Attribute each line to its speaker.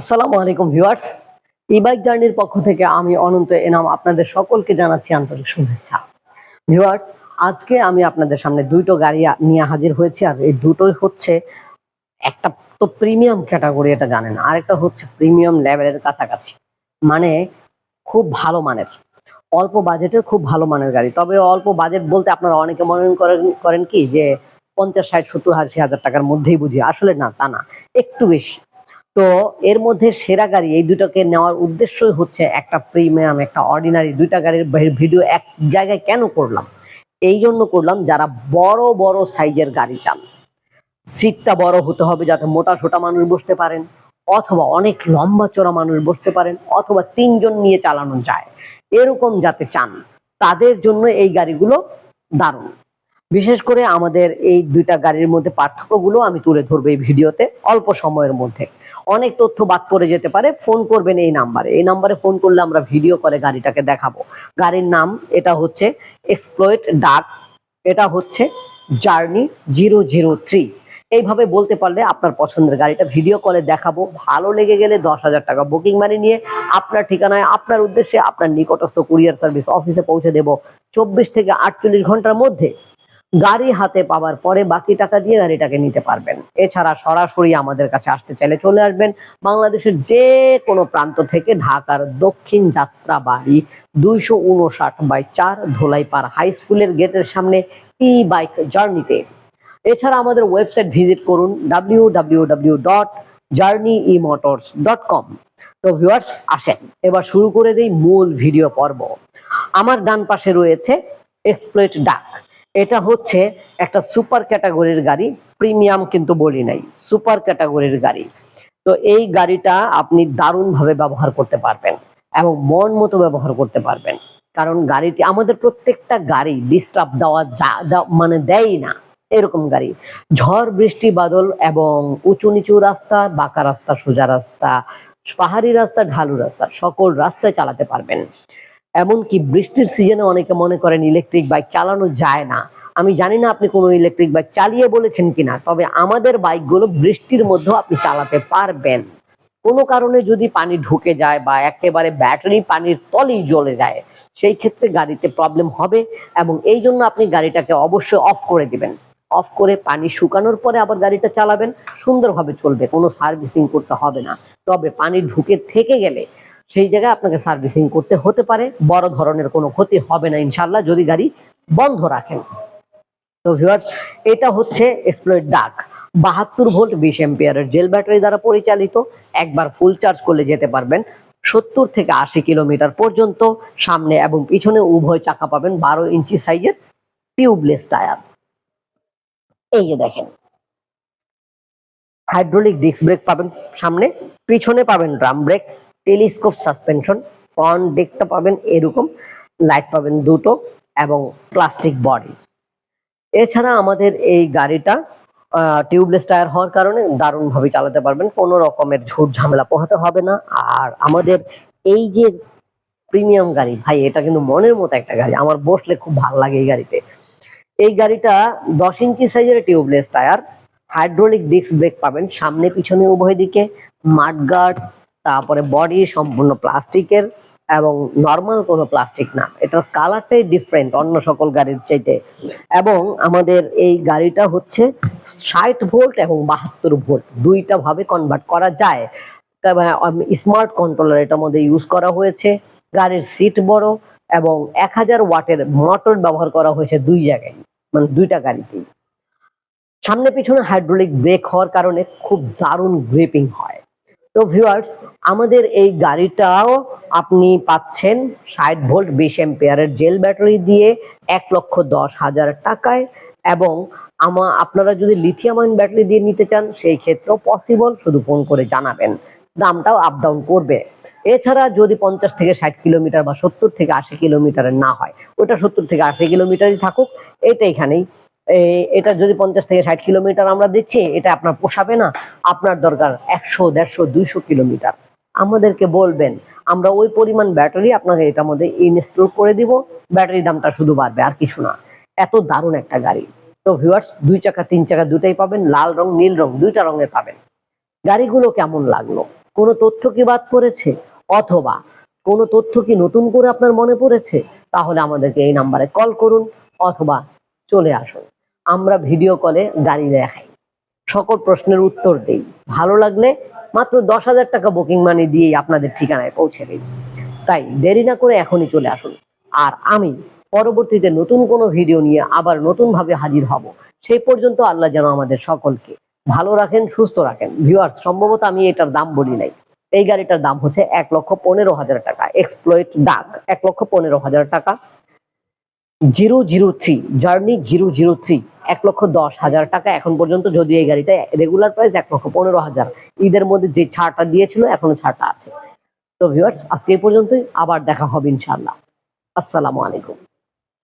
Speaker 1: আসসালামু আলাইকুম ভিউয়ার্স। ই বাইক জার্নির পক্ষ থেকে আমি অনন্ত এনাম আপনাদের সকলকে জানাচ্ছি আন্তরিক শুভেচ্ছা। ভিউয়ার্স, আজকে আমি আপনাদের সামনে দুটো গাড়ি নিয়ে হাজির হয়েছি আর এই দুটোই হচ্ছে একটা তো প্রিমিয়াম ক্যাটাগরি এটা জানেন। আরেকটা হচ্ছে প্রিমিয়াম লেভেলের কাছাকাছি। মানে খুব ভালো মানের। অল্প বাজেটের খুব ভালো মানের গাড়ি। তবে অল্প বাজেট বলতে আপনারা অনেকে মনে করেন করেন কি যে পঞ্চাশ, ষাট, সত্তর, আশি হাজার টাকার মধ্যেই বুঝি। আসলে না, তা না। একটু বেশি। তো এর মধ্যে সেরা গাড়ি, এই দুটোকে নেওয়ার উদ্দেশ্যই হচ্ছে একটা প্রিমিয়াম একটা অর্ডিনারি দুইটা গাড়ির ভিডিও এক জায়গায় কেন করলাম? এই জন্য করলাম যারা বড় বড় সাইজের গাড়ি চান। সিটটা বড় হতে হবে যাতে মোটা, সোটা মানুষ বসতে পারেন, অথবা অনেক লম্বা চড়া মানুষ বসতে পারেন, অথবা তিনজন নিয়ে চালানো যায়। এরকম যাতে চান, তাদের জন্য এই গাড়িগুলো দারুণ। বিশেষ করে আমাদের এই দুইটা গাড়ির মধ্যে পার্থক্যগুলো আমি তুলে ধরবো এই ভিডিওতে অল্প সময়ের মধ্যে। অনেক তথ্য বাদ পড়ে যেতে পারে ফোন করবেন এই নাম্বারে এই নাম্বারে ফোন করলে আমরা ভিডিও করে গাড়িটাকে দেখাবো। গাড়ির নাম, এটা হচ্ছে এক্সপ্লয়েট ডাক এটা হচ্ছে জার্নি জিরো জিরো থ্রি এইভাবে বলতে পারলে আপনার পছন্দের গাড়িটা ভিডিও কলে দেখাবো। ভালো লেগে গেলে দশ হাজার টাকা বুকিং মানি নিয়ে আপনার ঠিকানায়, আপনার উদ্দেশ্যে আপনার নিকটস্থ কুরিয়ার সার্ভিস অফিসে পৌঁছে দেব। চব্বিশ থেকে আটচল্লিশ ঘণ্টার মধ্যে গাড়ি হাতে পাওয়ার পরে বাকি টাকা দিয়ে গাড়িটাকে নিতে পারবেন। এছাড়া সরাসরি আমাদের কাছে আসতে চাইলে চলে আসবেন বাংলাদেশের যে কোনো প্রান্ত থেকে ঢাকার দক্ষিণ যাত্রা বাড়ি দুইশো উনষাট বাই চার ধোলাইপাড় হাই স্কুলের গেটের সামনে ই বাইক জার্নিতে এছাড়া আমাদের ওয়েবসাইট ভিজিট করুন W W W dot journey E motors dot com তো ভিউয়ার্স, আসেন, এবার শুরু করে দেই মূল ভিডিও পর্ব। আমার ডান পাশে রয়েছে এক্সপ্লেট ডাক এটা হচ্ছে একটা সুপার ক্যাটাগরির গাড়ি, প্রিমিয়াম কিন্তু বলি নাই, সুপার ক্যাটাগরির গাড়ি। তো এই গাড়িটা আপনি দারুণভাবে ব্যবহার করতে পারবেন এবং মন মতো ব্যবহার করতে পারবেন। কারণ গাড়িটি, আমাদের প্রত্যেকটা গাড়ি ডিস্টার্ব দেওয়া যা মানে দেয় না, এরকম গাড়ি। ঝড়, বৃষ্টি, বাদল এবং উঁচু নিচু রাস্তা, বাঁকা রাস্তা, সোজা রাস্তা, পাহাড়ি রাস্তা, ঢালু রাস্তা, সকল রাস্তায় চালাতে পারবেন। এমনকি বৃষ্টির সিজনে অনেকে মনে করেন ইলেকট্রিক বাইক চালানো যায় না। আমি জানি না আপনি কোনো ইলেকট্রিক বাইক চালিয়ে বলেছেন কিনা, তবে আমাদের বাইকগুলো বৃষ্টির মধ্যেও আপনি চালাতে পারবেন। কোনো কারণে যদি পানি ঢুকে যায় বা একেবারে ব্যাটারি পানির তলেই জ্বলে যায়, সেই ক্ষেত্রে গাড়িতে প্রবলেম হবে এবং এই জন্য আপনি গাড়িটাকে অবশ্যই অফ করে দিবেন। অফ করে পানি শুকানোর পরে আবার গাড়িটা চালাবেন, সুন্দরভাবে চলবে, কোনো সার্ভিসিং করতে হবে না। তবে পানি ঢুকে থেকে গেলে সেই জায়গায় আপনাকে সার্ভিসিং করতে হতে পারে। বড় ধরনের কোনো ক্ষতি হবে না ইনশাল্লাহ যদি গাড়ি বন্ধ রাখেন। তো ভিউয়ার্স এটা হচ্ছে এক্সপ্লয়েড ডাক বাহাত্তর ভোল্ট বিশ এম্পিয়ারের জেল ব্যাটারি দ্বারা পরিচালিত। একবার ফুল চার্জ করলে যেতে পারবেন সত্তর থেকে আশি কিলোমিটার পর্যন্ত। সামনে এবং পিছনে উভয় চাকা পাবেন বারো ইঞ্চি সাইজের টিউবলেস টায়ার এই যে দেখেন হাইড্রোলিক ডিস্ক ব্রেক পাবেন সামনে, পিছনে পাবেন drum brake telescope suspension, front ডেকটা পাবেন এরকম, লাইট পাবেন দুটো এবং প্লাস্টিক বডি। এছাড়া আমাদের এই গাড়িটা টিউবলেস টায়ার হওয়ার কারণে দারুণভাবে চালাতে পারবেন, কোনো রকমের ঝুট ঝামেলা পোহাতে হবে না। আর আমাদের এই যে প্রিমিয়াম গাড়ি, ভাই, এটা কিন্তু মনের মতো একটা গাড়ি, আমার বসলে খুব ভালো লাগে এই গাড়িতে। এই গাড়িটা দশ ইঞ্চি সাইজের tubeless tyre, hydraulic disc brake পাবেন, সামনে, পিছনে, উভয় দিকে মাডগার্ড তারপরে বডি সম্পূর্ণ প্লাস্টিকের এবং নর্মাল কোনো প্লাস্টিক না। এটার কালারটাই ডিফারেন্ট অন্য সকল গাড়ির চাইতে। এবং আমাদের এই গাড়িটা হচ্ছে ষাট ভোল্ট এবং বাহাত্তর ভোল্ট দুইটা ভাবে কনভার্ট করা যায়। স্মার্ট কন্ট্রোলার এটার মধ্যে ইউজ করা হয়েছে। গাড়ির সিট বড় এবং এক হাজার ওয়াটের মোটর ব্যবহার করা হয়েছে দুই জায়গায়। মানে দুইটা গাড়িতেই। সামনে পিছনে হাইড্রোলিক ব্রেক হওয়ার কারণে খুব দারুণ গ্রিপিং হয়। তো ভিউয়ার্স আমাদের এই গাড়িটাও আপনি পাচ্ছেন ষাট ভোল্ট বিশ এম্পেয়ারের জেল ব্যাটারি দিয়ে এক লক্ষ দশ হাজার টাকায় এবং আমা, আপনারা যদি লিথিয়াম আয়ন ব্যাটারি দিয়ে নিতে চান, সেই ক্ষেত্রেও পসিবল শুধু ফোন করে জানাবেন। দামটাও আপ ডাউন করবে। এছাড়া যদি পঞ্চাশ থেকে ষাট কিলোমিটার বা সত্তর থেকে আশি কিলোমিটারের না হয়, ওটা সত্তর থেকে আশি কিলোমিটারই থাকুক, এটা এখানেই এটা যদি পঞ্চাশ থেকে ষাট কিলোমিটার আমরা দিচ্ছি, এটা আপনার পোষাবে না। আপনার দরকার একশো, দেড়শো, দুইশো কিলোমিটার। আমাদেরকে বলবেন, আমরা ওই পরিমাণ ব্যাটারি আপনাকে এটার মধ্যে ইনস্টল করে দিব। ব্যাটারি দামটা শুধু বাড়বে, আর কিছু না। এত দারুণ একটা গাড়ি। তো ভিউয়ার্স দুই চাকা, তিন চাকা দুটাই পাবেন, লাল রং, নীল রং, দুইটা রঙের পাবেন। গাড়িগুলো কেমন লাগল? কোনো তথ্য কি বাদ পড়েছে? অথবা কোনো তথ্য কি নতুন করে আপনার মনে পড়েছে? তাহলে আমাদেরকে এই নাম্বারে কল করুন, অথবা চলে আসুন। আমরা ভিডিও কলে গাড়ি দেখাই। সকল প্রশ্নের উত্তর দেই। ভালো লাগলে মাত্র দশ হাজার টাকা বুকিং মানি দিয়েই আপনাদের ঠিকানায় পৌঁছে দিই। তাই দেরি না করে এখনই চলে আসুন। আর আমি পরবর্তীতে নতুন কোনো ভিডিও নিয়ে আবার নতুন ভাবে হাজির হব। সেই পর্যন্ত আল্লাহ যেন আমাদের সকলকে ভালো রাখেন, সুস্থ রাখেন। ভিউয়ার্স সম্ভবত আমি এটার দাম বলি নাই। এই গাড়িটার দাম হচ্ছে এক লক্ষ পনেরো হাজার টাকা। এক্সপ্লয়েট ডাক এক লক্ষ পনেরো হাজার টাকা। Zero zero three, journey zero zero three, এক লক্ষ দশ হাজার টাকা এখন পর্যন্ত। যদি এই গাড়িটা রেগুলার প্রাইস এক লক্ষ পনেরো হাজার। ঈদের মধ্যে যে ছাড়টা দিয়েছিল, এখনও ছাড়টা আছে। তো ভিউয়ার্স আজকে এই পর্যন্তই। আবার দেখা হবে ইনশাল্লাহ আসসালামু আলাইকুম।